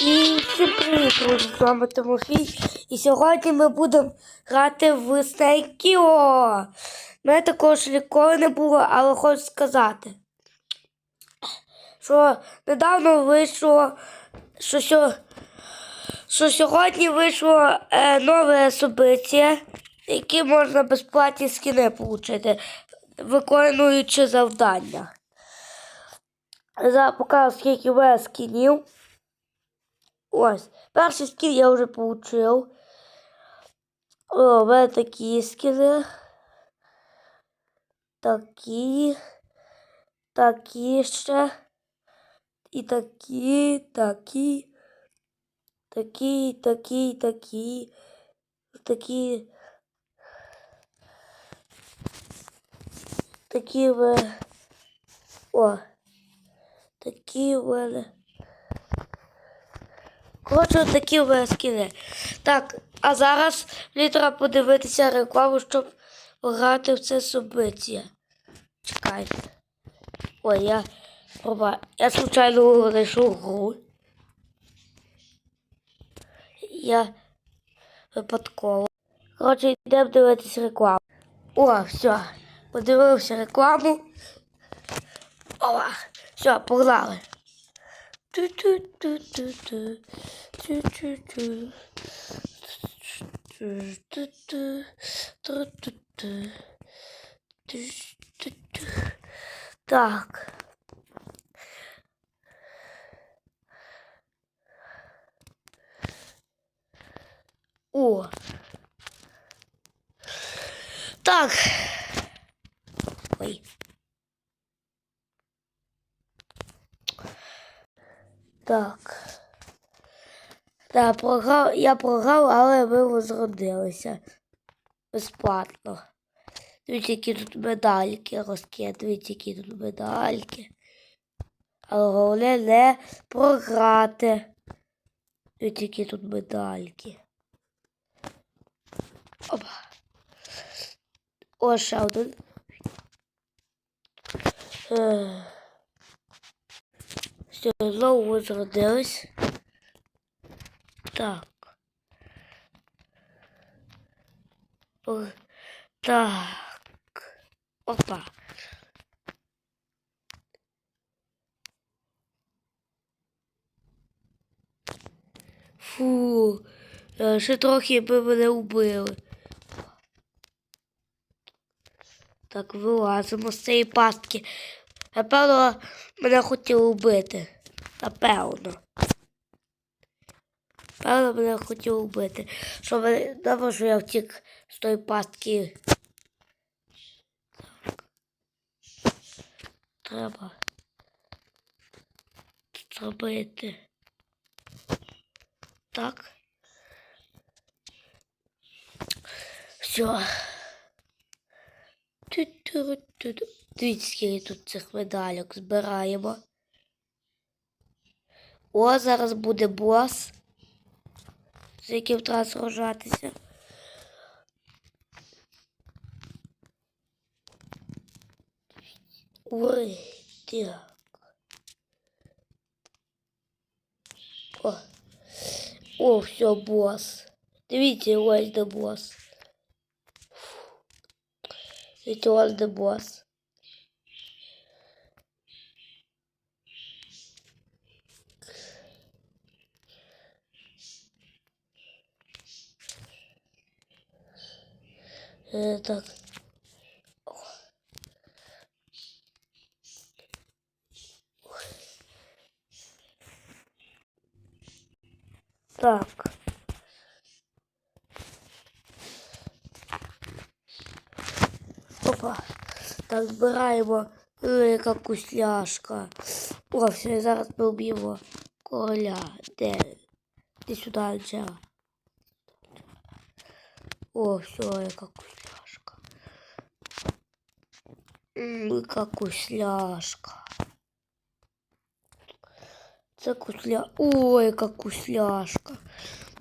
І всім привіт, друзі, з вами Тимофій. І сьогодні ми будемо грати в Kilo. Мене також ніколи не було, але хочу сказати, що недавно вийшло, що, сьо- що сьогодні вийшло е, нове собиття, які можна безплатні скини отримати, виконуючи завдання. Зараз покажу, скільки в мене скінів. Ось, перший скін я вже получив. О, в мене такі скіни. Такі. Такі ще. І такі, такі. Такі, такі, такі. Такі. Такі в. О. Такі в мене. Коротше, такі скіни. Так, а зараз треба подивитися рекламу, щоб грати в це собиття. Чекайте. Ой, я проба... Я случайно знайшов гру. Я випадково. Коротше, йдемо дивитися рекламу. О, все. Подивився рекламу. Ова, все, погнали. Так. О. Так. Ой. Так. Да, програв, я програв, але ми возродилися. Безплатно. Дивіться, які тут медальки дивіться, які тут медальки. Але головне не програти. Дивіться, які тут медальки. Опа. О, ще один. Все, знову возродились. Так. Так. Опа. Фу, е, ще трохи би мене вбили. Так, вилазимо з цієї пастки. Напевно, мене хотіли вбити. Напевно. Напевно, мене хотіли вбити. Що мене давно, що я втік з тої пастки. Так. Треба зробити. Так. Все. Дивіться, скільки тут цих медальок збираємо. О, зараз буде бос, з яким треба сражатися. Ой, так. О, О все, бос. Дивіться, ось де бос. Дивіться, ось де бос. Е, так. О. Так. Так, збираємо велика кусляшка. О, все, і зараз ми вб'ємо короля. Де? Де сюди, Анджела. О, все, яка кусляшка. М, Яка кусляшка. Це кусля. Ой, яка кусляшка.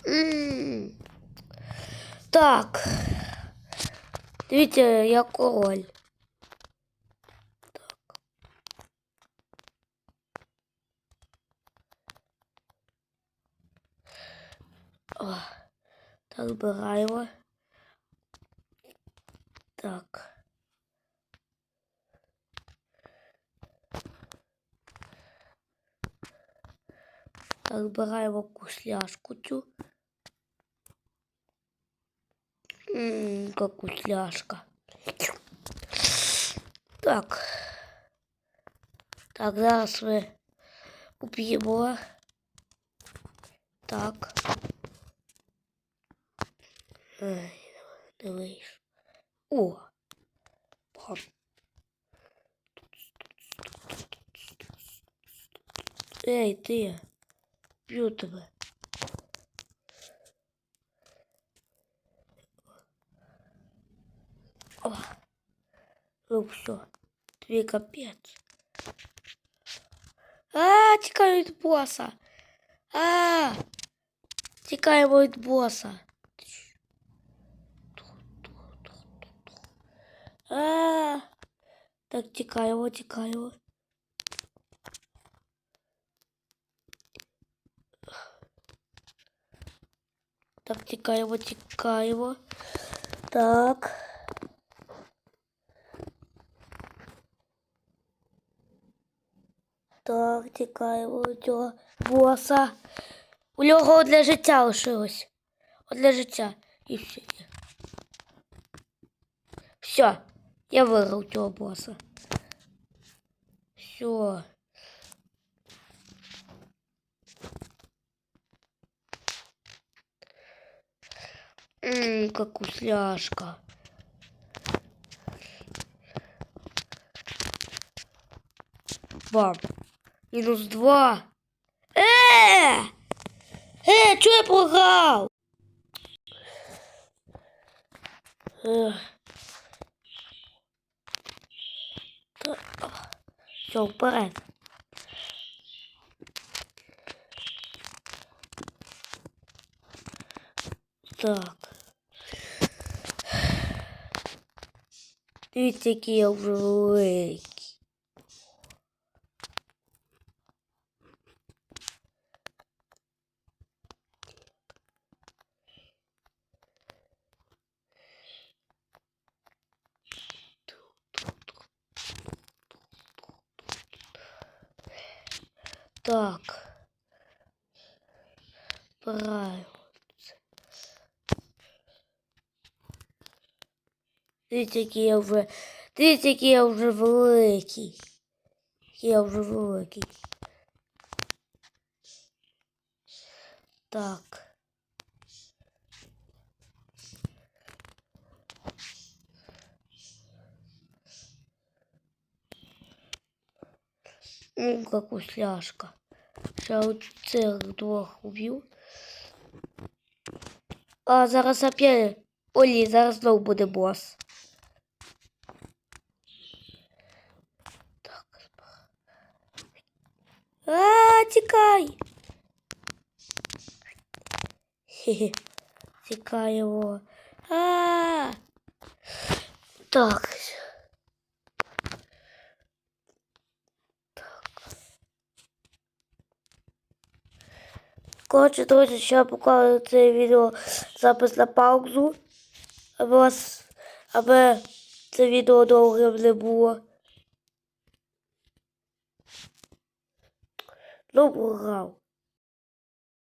М. Так. Дивіться, я король. так, збираємо. Так. Так, збираємо кусляшку цю. Ммм, яка кусляшка. Так. Так, зараз ми уб'ємо. Так. Ай, не вийшло. О! Бам. Ей, ти. Б'ю тебе. О. Ну все. Твій капець. А, тікаю від боса. А, тікаємо від боса. А, так тікаємо, тікаємо. Так, тікаємо, тікаємо. Так. Так, тікаємо від цього боса. У нього одне життя лишилось. Одне життя. І все. Все. Я выиграл этого босса. Все. Как усляшка. Бам. Минус два. Э! Э, -э! что я проиграл? Эх. Е. Все, вперед. Так. Дивіться, який я вже великий. Так. Правильно. Дивіться, який я вже. Дивіться, який я вже великий. Я вже великий. Так. Ну, как усляшка. От цих двох уб'ю. А зараз опять. Олі, зараз знову буде бос. Так. А, тікай. Хе-хе. Тікаємо. А. Так. Коротше, друзі, ще я поклав це відео запис на паузу, аби вас, аби це відео довгим не було. Ну, програв.